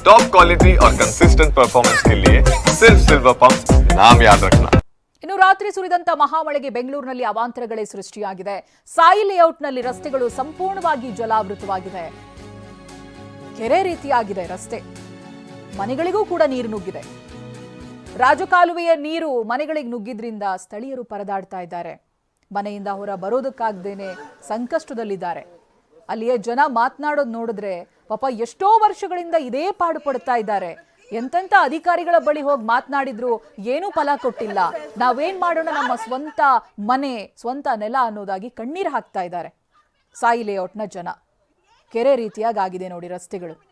Top quality और consistent performance के लिए सिर्फ सिल्वर पंप नाम याद रखना ಇನ್ನು ರಾತ್ರಿ ಸುರಿದಂತ ಮಹಾಮಳೆಗೆ ಬೆಂಗಳೂರಿನಲ್ಲಿ ಅವಾಂತರಗಳೇ ಸೃಷ್ಟಿಯಾಗಿದೆ ಸಾಯಿ ಲೇಔಟ್ನಲ್ಲಿ ರಸ್ತೆಗಳು ಸಂಪೂರ್ಣವಾಗಿ ಜಲಾವೃತವಾಗಿದೆ ಕೆರೆ ರೀತಿಯಾಗಿದೆ ರಸ್ತೆ ಮನೆಗಳಿಗೂ ಕೂಡ ನೀರು ನುಗ್ಗಿದೆ ರಾಜಕಾಲುವೆಯ ನೀರು ಮನೆಗಳಿಗೆ ನುಗ್ಗಿದ್ರಿಂದ ಸ್ಥಳೀಯರು ಪರದಾಡ್ತಾ ಇದ್ದಾರೆ ಮನೆಯಿಂದ ಹೊರ ಬರೋದಕ್ಕಾಗ್ದೇನೆ ಸಂಕಷ್ಟದಲ್ಲಿದ್ದಾರೆ ಅಲ್ಲಿಯ ಜನ ಮಾತನಾಡೋದು ನೋಡಿದ್ರೆ ಪಾಪ ಎಷ್ಟೋ ವರ್ಷಗಳಿಂದ ಇದೇ ಪಾಡು ಪಡ್ತಾ ಇದ್ದಾರೆ. ಎಂತೆಂಥ ಅಧಿಕಾರಿಗಳ ಬಳಿ ಹೋಗಿ ಮಾತನಾಡಿದ್ರು, ಏನೂ ಫಲ ಕೊಟ್ಟಿಲ್ಲ. ನಾವೇನ್ ಮಾಡೋಣ, ನಮ್ಮ ಸ್ವಂತ ಮನೆ, ಸ್ವಂತ ನೆಲ ಅನ್ನೋದಾಗಿ ಕಣ್ಣೀರು ಹಾಕ್ತಾ ಇದ್ದಾರೆ. ಸಾಯಿ ಲೇಔಟ್ನ ಜನ. ಕೆರೆ ರೀತಿಯಾಗಿ ಆಗಿದೆ ನೋಡಿ ರಸ್ತೆಗಳು.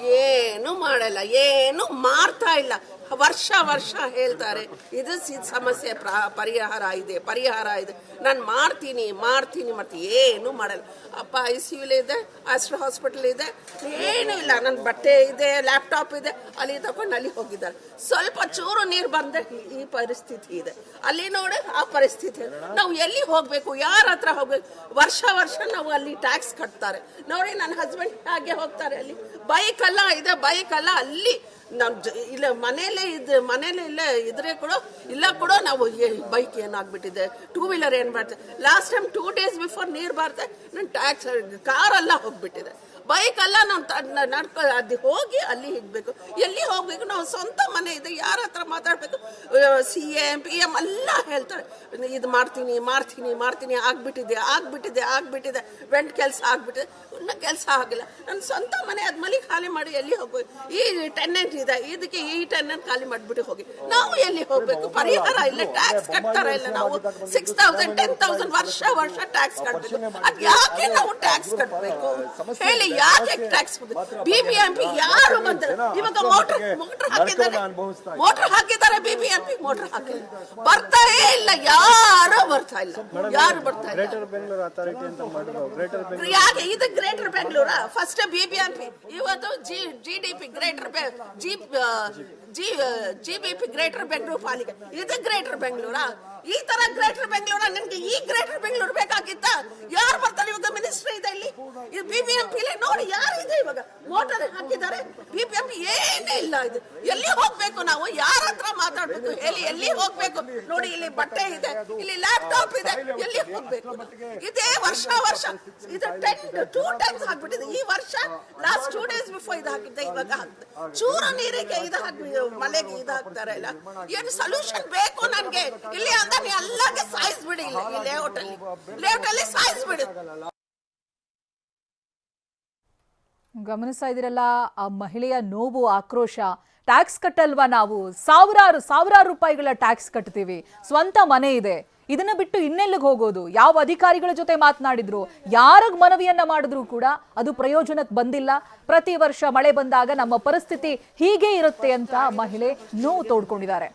ಏನು ಮಾಡಲ್ಲ, ಏನು ಮಾಡ್ತಾ ಇಲ್ಲ. ವರ್ಷ ವರ್ಷ ಹೇಳ್ತಾರೆ, ಇದು ಸಮಸ್ಯೆ ಪ್ರ- ಪರಿಹಾರ ಇದೆ ಪರಿಹಾರ ಇದೆ. ನಾನು ಮಾಡ್ತೀನಿ ಮಾಡ್ತೀನಿ ಮತ್ತೆ ಏನು ಮಾಡಲ್ಲ. ಅಪ್ಪ ಐ ಸಿ ಇದೆ ಆಸ್ಟ್ರೋ ಹಾಸ್ಪಿಟಲ್ ಇದೆ, ಏನು ಇಲ್ಲ. ನನ್ನ ಬಟ್ಟೆ ಇದೆ ಲ್ಯಾಪ್ಟಾಪ್ ಇದೆ, ಅಲ್ಲಿ ತಗೊಂಡು ಅಲ್ಲಿ ಹೋಗಿದ್ದಾರೆ. ಸ್ವಲ್ಪ ಚೂರು ನೀರು ಬಂದ್ರೆ ಈ ಪರಿಸ್ಥಿತಿ ಇದೆ. ಅಲ್ಲಿ ನೋಡಿ ಆ ಪರಿಸ್ಥಿತಿ ನಾವು ಎಲ್ಲಿ ಹೋಗ್ಬೇಕು, ಯಾರ ಹತ್ರ ಹೋಗ್ಬೇಕು? ವರ್ಷ ವರ್ಷ ನಾವು ಅಲ್ಲಿ ಟ್ಯಾಕ್ಸ್ ಕಟ್ತಾರೆ. ನೋಡಿ, ನನ್ನ ಹಸ್ಬೆಂಡ್ ಹಾಗೆ ಹೋಗ್ತಾರೆ ಅಲ್ಲಿ. ಬೈಕ್ ಅಲ್ಲ ಇದೆ ಬೈಕಲ್ಲ ಅಲ್ಲ ನಮ್ ಇಲ್ಲ, ಮನೇಲೆ ಇದ್, ಮನೇಲೆ ಇಲ್ಲ ಇದ್ರೆ ಕೂಡ, ಇಲ್ಲ ಕೂಡ ನಾವು ಬೈಕ್ ಏನಾಗ್ಬಿಟ್ಟಿದೆ ಟೂ ವೀಲರ್ ಏನ್ ಬರ್ತದೆ last time two days before ನೀರ್ ಬಾರ್ತೆ ನನ್ನ ಟ್ಯಾಕ್ಸ್ ಕಾರ್ ಎಲ್ಲ ಹೋಗ್ಬಿಟ್ಟಿದೆ. ಬೈಕ್ ಅಲ್ಲ ನಾವು ನಡ್ಕೊ, ಅದು ಹೋಗಿ ಅಲ್ಲಿ ಹಿಗ್ಬೇಕು ಎಲ್ಲಿ ಹೋಗ್ಬೇಕು? ನಾವು ಸ್ವಂತ ಮನೆ ಇದೆ, ಯಾರ ಹತ್ರ ಮಾತಾಡ್ಬೇಕು? ಸಿ ಎಂ ಪಿ ಎಂ ಎಲ್ಲ ಹೇಳ್ತಾರೆ. ಇದು ಮಾಡ್ತೀನಿ ಮಾಡ್ತೀನಿ ಮಾಡ್ತೀನಿ, ಆಗ್ಬಿಟ್ಟಿದೆ ಆಗ್ಬಿಟ್ಟಿದೆ ಆಗ್ಬಿಟ್ಟಿದೆ. ವೆಂಟ್ ಕೆಲಸ ಆಗ್ಬಿಟ್ಟಿದೆ. ಇನ್ನ ಕೆಲಸ ಆಗಿಲ್ಲ. ನನ್ನ ಸ್ವಂತ ಮನೆ ಆದ್ಮೇಲೆ ಖಾಲಿ ಮಾಡಿ ಎಲ್ಲಿ ಹೋಗ್ಬೇಕು? ಈ ಟೆನ್ನೆಂಟ್ ಇದೆ, ಇದಕ್ಕೆ ಈ ಟೆನ್ನೆಂಟ್ ಖಾಲಿ ಮಾಡಿಬಿಟ್ಟು ಹೋಗಿ. ನಾವು ಎಲ್ಲಿ ಹೋಗ್ಬೇಕು? ಪರಿಹಾರ ಇಲ್ಲ ಟ್ಯಾಕ್ಸ್ ಕಟ್ತಾರ ಇಲ್ಲ ನಾವು. ಸಿಕ್ಸ್ ತೌಸಂಡ್ ಟೆನ್ ತೌಸಂಡ್ ವರ್ಷ ವರ್ಷ ಟ್ಯಾಕ್ಸ್ ಕಟ್ಬೇಕು. ಅದು ಯಾಕೆ ನಾವು ಟ್ಯಾಕ್ಸ್ ಕಟ್ಬೇಕು? ಹೇಳಿ ಯಾಕೆ tax B B M P ಯಾರು ಬಂದ್ರೆ? ಇವಾಗ ಮೋಟರ್ ಮೋಟರ್ ಹಾಕಿದ್ದಾರೆ ಮೋಟರ್ ಹಾಕಿದ್ದಾರೆ. ಬಿಬಿಎಂಪಿ ಮೋಟರ್ ಹಾಕಿಲ್ಲ ಬರ್ತಾರೇ ಇಲ್ಲ ಯಾರು ಬರ್ತಾ ಇಲ್ಲ. ಯಾರು ಬರ್ತಾ ಇಲ್ಲ. ಯಾಕೆ? ಇದು ಗ್ರೇಟರ್ ಬೆಂಗಳೂರ first B B M P ಇವತ್ತು G G D P greater G G G B P greater Bengaluru ಪಾಲಿಕೆ. ಇದು ಗ್ರೇಟರ್ ಬೆಂಗಳೂರ ಈ ತರ ಗ್ರೇಟರ್ ಬೆಂಗಳೂರ ನನಗೆ ಈ ಗ್ರೇಟರ್ ಬೆಂಗಳೂರು ಬೇಕಾಗಿತ್ತ ಯಾರು ಬರ್ತಾರೆ ಇವಾಗ ಮಿನಿಸ್ಟರ್ ಇದೆ ಇಲ್ಲಿ ಇದು ಬಿ ಬಿ ಎಂ ಪಿ ನೋಡಿ ಯಾರು ಇದೆ ಇವಾಗ? ಮೋಟರ್ ಹಾಕಿದ್ದಾರೆ. ಬಿ ಬಿ ಎಂ ಪಿ ಏನೇ ಇಲ್ಲ ಇದು. ಎಲ್ಲಿ ಹೋಗ್ಬೇಕು ನಾವು? ಯಾರ ಹತ್ರ ಮಾತಾಡ್ಬೇಕು? ಎಲ್ಲಿ ಎಲ್ಲಿ ಹೋಗ್ಬೇಕು? ನೋಡಿ ಇಲ್ಲಿ ಬಟ್ಟೆ ಇದೆ, ಇಲ್ಲಿ ಲ್ಯಾಪ್ಟಾಪ್ ಇದೆ, ಎಲ್ಲಿ ಹೋಗ್ಬೇಕು? ಇದೇ ವರ್ಷ ವರ್ಷ. ಇದು ಟೆನ್ ಟೂ ಟೈಮ್ಸ್ ಹಾಕ್ಬಿಟ್ಟಿದೆ ಈ ವರ್ಷ ಲಾಸ್ಟ್ ಟೂ ಡೇಸ್ ಬಿಫೋರ್ ಇದು ಹಾಕಿದ್ದೆ, ಇವಾಗ ಚೂರು ನೀರಿಗೆ ಇದು ಹಾಕಿ ಮಳೆಗೆ ಇದು ಹಾಕ್ತಾರೆ ಇಲ್ಲ ಏನು ಸೊಲ್ಯೂಷನ್ ಬೇಕು ನನ್ಗೆ? ಇಲ್ಲಿ ಅಂದ್ರೆ ಎಲ್ಲಾಗೆ ಸಾಯಿಸ್ಬಿಡಿ ಇಲ್ಲಿ, ಈ ಲೇಔಟ್ ಅಲ್ಲಿ. ಲೇಔಟ್ ಅಲ್ಲಿ ಸಾಯಿಸ್ಬಿಡಿ. ಗಮನಿಸ್ತಾ ಇದ್ದೀರಲ್ಲ, ಆ ಮಹಿಳೆಯ ನೋವು, ಆಕ್ರೋಶ ಟ್ಯಾಕ್ಸ್ ಕಟ್ಟಲ್ವಾ ನಾವು? ಸಾವಿರಾರು ಸಾವಿರಾರು ರೂಪಾಯಿಗಳ ಟ್ಯಾಕ್ಸ್ ಕಟ್ತೀವಿ. ಸ್ವಂತ ಮನೆ ಇದೆ. ಇದನ್ನ ಬಿಟ್ಟು ಇನ್ನೆಲ್ಲಿಗೆ ಹೋಗೋದು? ಯಾವ ಅಧಿಕಾರಿಗಳ ಜೊತೆ ಮಾತನಾಡಿದ್ರು? ಯಾರಿಗೆ ಮನವಿಯನ್ನ ಮಾಡಿದ್ರು ಕೂಡ ಅದು ಪ್ರಯೋಜನಕ್ಕೆ ಬಂದಿಲ್ಲ. ಪ್ರತಿ ವರ್ಷ ಮಳೆ ಬಂದಾಗ ನಮ್ಮ ಪರಿಸ್ಥಿತಿ ಹೀಗೆ ಇರುತ್ತೆ ಅಂತ ಮಹಿಳೆ ನೋವು ತೋಡ್ಕೊಂಡಿದ್ದಾರೆ.